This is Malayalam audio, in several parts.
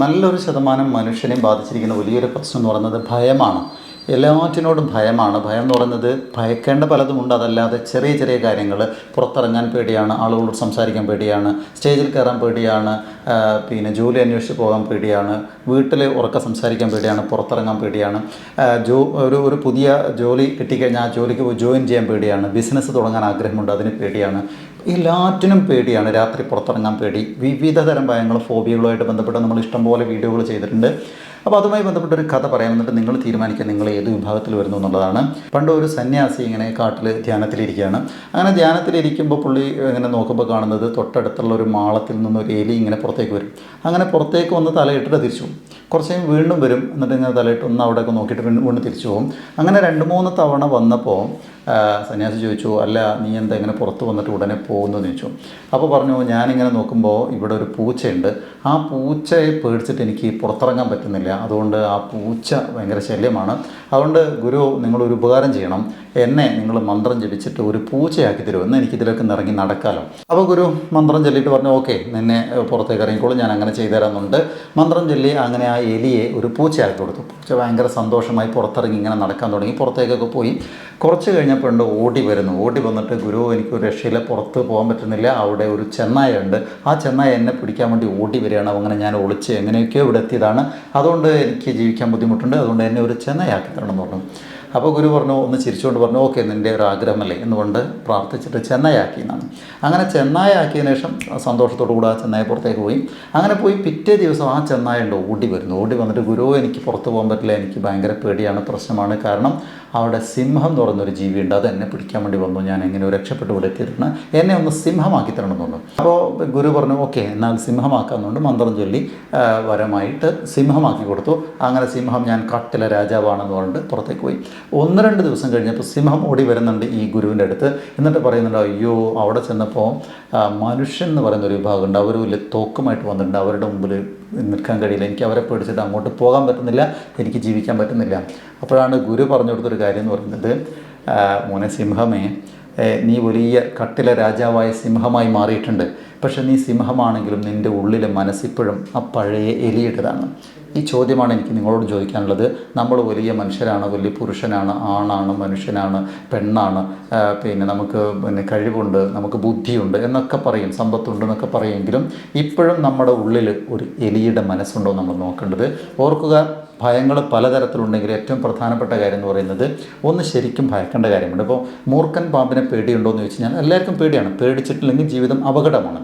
നല്ലൊരു ശതമാനം മനുഷ്യനെ ബാധിച്ചിരിക്കുന്ന വലിയൊരു പ്രശ്നം എന്ന് പറയുന്നത് ഭയമാണ്. എല്ലാറ്റിനോടും ഭയമാണ്. ഭയം എന്ന് പറയുന്നത് ഭയക്കേണ്ട പലതുമുണ്ട്. അതല്ലാതെ ചെറിയ ചെറിയ കാര്യങ്ങൾ പുറത്തിറങ്ങാൻ പേടിയാണ് ആളുകളോട് സംസാരിക്കാൻ പേടിയാണ് സ്റ്റേജിൽ കയറാൻ പേടിയാണ് പിന്നെ ജോലി അന്വേഷിച്ച് പോകാൻ പേടിയാണ് വീട്ടിൽ ഉറക്ക സംസാരിക്കാൻ പേടിയാണ് പുറത്തിറങ്ങാൻ പേടിയാണ് ജോ ഒരു ഒരു പുതിയ ജോലി കിട്ടിക്കഴിഞ്ഞാൽ ആ ജോലിക്ക് ജോയിൻ ചെയ്യാൻ പേടിയാണ് ബിസിനസ് തുടങ്ങാൻ ആഗ്രഹമുണ്ട് അതിന് പേടിയാണ്. എല്ലാറ്റിനും പേടിയാണ്. രാത്രി പുറത്തിറങ്ങാൻ പേടി. വിവിധ തരം ഭയങ്ങൾ ഫോബിയകളുമായിട്ട് ബന്ധപ്പെട്ട് നമ്മൾ ഇഷ്ടംപോലെ വീഡിയോകൾ ചെയ്തിട്ടുണ്ട്. അപ്പോൾ അതുമായി ബന്ധപ്പെട്ട ഒരു കഥ പറയാൻ എന്നിട്ട് നിങ്ങൾ തീരുമാനിക്കുക നിങ്ങൾ ഏത് വിഭാഗത്തിൽ വരുന്നു എന്നുള്ളതാണ്. പണ്ട് ഒരു സന്യാസി ഇങ്ങനെ കാട്ടിൽ ധ്യാനത്തിലിരിക്കുകയാണ്. അങ്ങനെ ധ്യാനത്തിലിരിക്കുമ്പോൾ പുള്ളി ഇങ്ങനെ നോക്കുമ്പോൾ കാണുന്നത് തൊട്ടടുത്തുള്ള ഒരു മാളത്തിൽ നിന്ന് ഒരു എലി ഇങ്ങനെ പുറത്തേക്ക് വരും. അങ്ങനെ പുറത്തേക്ക് വന്ന് തലയിട്ടിട്ട് തിരിച്ചു പോകും. കുറച്ച് കഴിഞ്ഞ് വീണ്ടും വരും. എന്നിട്ട് ഇങ്ങനെ തലയിട്ട് ഒന്ന് അവിടെയൊക്കെ നോക്കിയിട്ട് വീണ്ടും തിരിച്ചു പോകും. അങ്ങനെ രണ്ട് മൂന്ന് തവണ വന്നപ്പോൾ സന്യാസി ചോദിച്ചു അല്ല നീ എന്താ ഇങ്ങനെ പുറത്ത് വന്നിട്ട് ഉടനെ പോകുന്നു എന്ന് ചോദിച്ചു. അപ്പോൾ പറഞ്ഞു ഞാനിങ്ങനെ നോക്കുമ്പോൾ ഇവിടെ ഒരു പൂച്ചയുണ്ട്. ആ പൂച്ചയെ പേടിച്ചിട്ട് എനിക്ക് പുറത്തിറങ്ങാൻ പറ്റുന്നില്ല. അതുകൊണ്ട് ആ പൂച്ച ഭയങ്കര ശല്യമാണ്. അതുകൊണ്ട് ഗുരു നിങ്ങളൊരു ഉപകാരം ചെയ്യണം. എന്നെ നിങ്ങൾ മന്ത്രം ജപിച്ചിട്ട് ഒരു പൂച്ചയാക്കി തരുമോ എന്ന് എനിക്ക് ഇതിലേക്ക് ഒന്ന് ഇറങ്ങി നടക്കാമല്ലോ അപ്പോൾ ഗുരു മന്ത്രം ചൊല്ലിയിട്ട് പറഞ്ഞു ഓക്കെ നിന്നെ പുറത്തേക്ക് ഇറങ്ങിക്കോളൂ. ഞാൻ അങ്ങനെ ചെയ്തു തരാമെന്നുണ്ട്. മന്ത്രം ചൊല്ലി അങ്ങനെ ആ എലിയെ ഒരു പൂച്ചയാക്കി കൊടുത്തു. പൂച്ച ഭയങ്കര സന്തോഷമായി പുറത്തിറങ്ങി ഇങ്ങനെ നടക്കാൻ തുടങ്ങി. പുറത്തേക്കൊക്കെ പോയി. കുറച്ച് കഴിഞ്ഞപ്പോഴുണ്ട് ഓടി വരുന്നു. ഓടി വന്നിട്ട് ഗുരു എനിക്ക് ഒരു പുറത്ത് പോകാൻ പറ്റുന്നില്ല. അവിടെ ഒരു ചെന്നായ ഉണ്ട് ആ ചെന്നായ എന്നെ പിടിക്കാൻ വേണ്ടി ഓടി വരികയാണ്. അങ്ങനെ ഞാൻ ഒളിച്ച് എങ്ങനെയൊക്കെയോ ഇവിടെ എത്തിയതാണ്. അതുകൊണ്ട് എനിക്ക് ജീവിക്കാൻ ബുദ്ധിമുട്ടുണ്ട്. അതുകൊണ്ട് എന്നെ ഒരു ചെന്നായ ആക്കി തരണം എന്ന് പറഞ്ഞു. അപ്പോൾ ഗുരു പറഞ്ഞു ഒന്ന് ചിരിച്ചുകൊണ്ട് പറഞ്ഞു ഓക്കെ നിന്റെ ഒരു ആഗ്രഹമല്ലേ? എന്നുകൊണ്ട് പ്രാർത്ഥിച്ചിട്ട് ചെന്നൈയാക്കി എന്നാണ്. അങ്ങനെ ചെന്നായ ആക്കിയതിന് ശേഷം സന്തോഷത്തോടു കൂടെ ആ ചെന്നായ പുറത്തേക്ക് പോയി. അങ്ങനെ പോയി പിറ്റേ ദിവസം ആ ചെന്നായ ഉണ്ട് ഓടി വരുന്നു. ഓടി വന്നിട്ട് ഗുരു എനിക്ക് പുറത്ത് പോകാൻ പറ്റില്ല എനിക്ക് ഭയങ്കര പേടിയാണ് പ്രശ്നമാണ്. കാരണം അവിടെ സിംഹം എന്ന് പറയുന്നൊരു ജീവിയുണ്ട്. അത് എന്നെ പിടിക്കാൻ വേണ്ടി വന്നു. ഞാൻ എങ്ങനെ രക്ഷപ്പെട്ട് ഇവിടെ എത്തിയിട്ടാണ് എന്നെ ഒന്ന് സിംഹമാക്കി തരണം തോന്നുന്നു അപ്പോൾ ഗുരു പറഞ്ഞു ഓക്കെ എന്നാൽ സിംഹമാക്കാന്നുകൊണ്ട് മന്ത്രം ചൊല്ലി വരമായിട്ട് സിംഹമാക്കി കൊടുത്തു. അങ്ങനെ സിംഹം ഞാൻ കാട്ടിലെ രാജാവാണെന്ന് പറഞ്ഞിട്ട് പുറത്തേക്ക് പോയി. ഒന്ന് രണ്ട് ദിവസം കഴിഞ്ഞപ്പോൾ സിംഹം ഓടി വരുന്നുണ്ട് ഈ ഗുരുവിന്റെ അടുത്ത്. എന്നിട്ട് പറയുന്നുണ്ട് അയ്യോ അവിടെ ചെന്നപ്പോൾ മനുഷ്യൻ എന്ന് പറയുന്ന ഒരു വിഭാഗമുണ്ട് അവർ വലിയ തോക്കുമായിട്ട് വന്നിട്ടുണ്ട്. അവരുടെ മുമ്പിൽ നിൽക്കാൻ കഴിയില്ല. എനിക്ക് അവരെ പേടിച്ചിട്ട് അങ്ങോട്ട് പോകാൻ പറ്റുന്നില്ല. എനിക്ക് ജീവിക്കാൻ പറ്റുന്നില്ല. അപ്പോഴാണ് ഗുരു പറഞ്ഞു കൊടുത്തൊരു കാര്യം എന്ന് പറയുന്നത് മോനെ സിംഹമേ നീ വലിയ കട്ടിലെ രാജാവായ സിംഹമായി മാറിയിട്ടുണ്ട്. പക്ഷെ നീ സിംഹമാണെങ്കിലും നിന്റെ ഉള്ളിലെ മനസ്സിപ്പോഴും ആ പഴയ എലിയുടേതാണ്. ഈ ചോദ്യമാണ് എനിക്ക് നിങ്ങളോട് ചോദിക്കാനുള്ളത്. നമ്മൾ വലിയ മനുഷ്യരാണ് വലിയ പുരുഷനാണ് ആണാണ് മനുഷ്യനാണ് പെണ്ണാണ് പിന്നെ നമുക്ക് പിന്നെ കഴിവുണ്ട് നമുക്ക് ബുദ്ധിയുണ്ട് എന്നൊക്കെ പറയും സമ്പത്തുണ്ട് എന്നൊക്കെ പറയുമെങ്കിലും ഇപ്പോഴും നമ്മുടെ ഉള്ളിൽ ഒരു എലിയുടെ മനസ്സുണ്ടോ നമ്മൾ നോക്കേണ്ടത്. ഓർക്കുക ഭയങ്ങൾ പലതരത്തിലുണ്ടെങ്കിൽ ഏറ്റവും പ്രധാനപ്പെട്ട കാര്യം എന്ന് പറയുന്നത് ഒന്ന് ശരിക്കും ഭയക്കേണ്ട കാര്യമുണ്ട്. ഇപ്പോൾ മൂർഖൻ പാമ്പിനെ പേടിയുണ്ടോ എന്ന് ചോദിച്ചു കഴിഞ്ഞാൽ എല്ലാവർക്കും പേടിയാണ്. പേടിച്ചിട്ടില്ലെങ്കിൽ ജീവിതം അപകടമാണ്.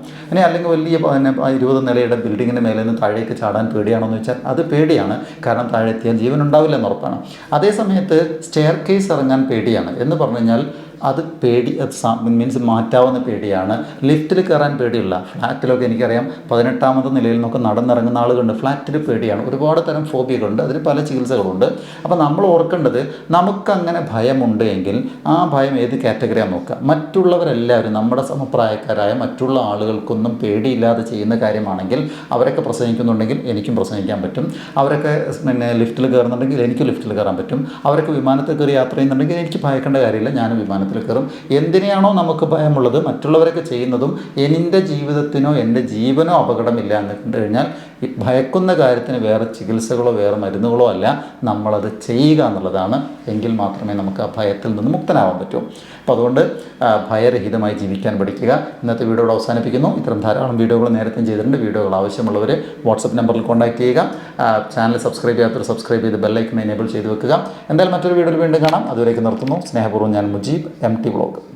അല്ലെങ്കിൽ വലിയ പിന്നെ ഇരുപത് നിലയുടെ ബിൽഡിങ്ങിന്റെ മേലെ നിന്ന് താഴേക്ക് ചാടാൻ പേടിയാണോ എന്ന് വെച്ചാൽ അത് പേടിയാണ്. കാരണം താഴെത്തിയാൽ ജീവൻ ഉണ്ടാവില്ല എന്ന് ഉറപ്പാണ്. അതേ സമയത്ത് സ്റ്റെയർ കേസ് ഇറങ്ങാൻ പേടിയാണ്. എന്ന് പറഞ്ഞു കഴിഞ്ഞാൽ അത് പേടി മീൻസ് മാറ്റാവുന്ന പേടിയാണ്. ലിഫ്റ്റിൽ കയറാൻ പേടിയുള്ള ഫ്ലാറ്റിലൊക്കെ എനിക്കറിയാം. പതിനെട്ടാമത്തെ നിലയിൽ നിന്നൊക്കെ നടന്നിറങ്ങുന്ന ആളുകളുണ്ട്. ഫ്ലാറ്റിൽ പേടിയാണ്. ഒരുപാട് തരം ഫോബിയകളുണ്ട്. അതിന് പല ചികിത്സകളുണ്ട്. അപ്പോൾ നമ്മൾ ഓർക്കേണ്ടത് നമുക്കങ്ങനെ ഭയമുണ്ട് എങ്കിൽ ആ ഭയം ഏത് കാറ്റഗറിയാണ് നോക്കുക. മറ്റുള്ളവരെല്ലാവരും നമ്മുടെ സമപ്രായക്കാരായ മറ്റുള്ള ആളുകൾക്കൊന്നും പേടിയില്ലാതെ ചെയ്യുന്ന കാര്യമാണെങ്കിൽ അവരൊക്കെ പ്രസംഗിക്കുന്നുണ്ടെങ്കിൽ എനിക്കും പ്രസംഗിക്കാൻ പറ്റും. അവരൊക്കെ പിന്നെ ലിഫ്റ്റിൽ കയറുന്നുണ്ടെങ്കിൽ എനിക്കും ലിഫ്റ്റിൽ കയറാൻ പറ്റും. അവരൊക്കെ വിമാനത്തിൽ കയറി യാത്ര ചെയ്യുന്നുണ്ടെങ്കിൽ എനിക്ക് ഭയക്കേണ്ട കാര്യമില്ല. ഞാനും വിമാനത്തിൽ കയറും. എന്തിനെയാണോ നമുക്ക് ഭയമുള്ളത് മറ്റുള്ളവരൊക്കെ ചെയ്യുന്നതും എന്റെ ജീവിതത്തിനോ എന്റെ ജീവനോ അപകടമില്ല എന്ന് കണ്ടു കഴിഞ്ഞാൽ ഈ ഭയക്കുന്ന കാര്യത്തിന് വേറെ ചികിത്സകളോ വേറെ മരുന്നുകളോ അല്ല നമ്മളത് ചെയ്യുക എന്നുള്ളതാണ്. എങ്കിൽ മാത്രമേ നമുക്ക് ആ ഭയത്തിൽ നിന്ന് മുക്തനാവാൻ പറ്റൂ. അപ്പോൾ അതുകൊണ്ട് ഭയരഹിതമായി ജീവിക്കാൻ പഠിക്കുക. ഇന്നത്തെ വീഡിയോ അവസാനിപ്പിക്കുന്നു. ഇത്തരം ധാരാളം വീഡിയോകൾ നേരത്തെ ചെയ്തിട്ടുണ്ട്. വീഡിയോകൾ ആവശ്യമുള്ളവർ വാട്സപ്പ് നമ്പറിൽ കോൺടാക്ട് ചെയ്യുക. ചാനൽ സബ്സ്ക്രൈബ് ചെയ്യാത്തവർ സബ്സ്ക്രൈബ് ചെയ്ത് ബെല്ലൈക്കൺ എനേബിൾ ചെയ്ത് വെക്കുക. എന്തായാലും മറ്റൊരു വീഡിയോയിൽ വീണ്ടും കാണാം. അതുവരേക്ക് നിർത്തുന്നു. സ്നേഹപൂർവം ഞാൻ മുജീബ് എം ടി വ്ളോഗ്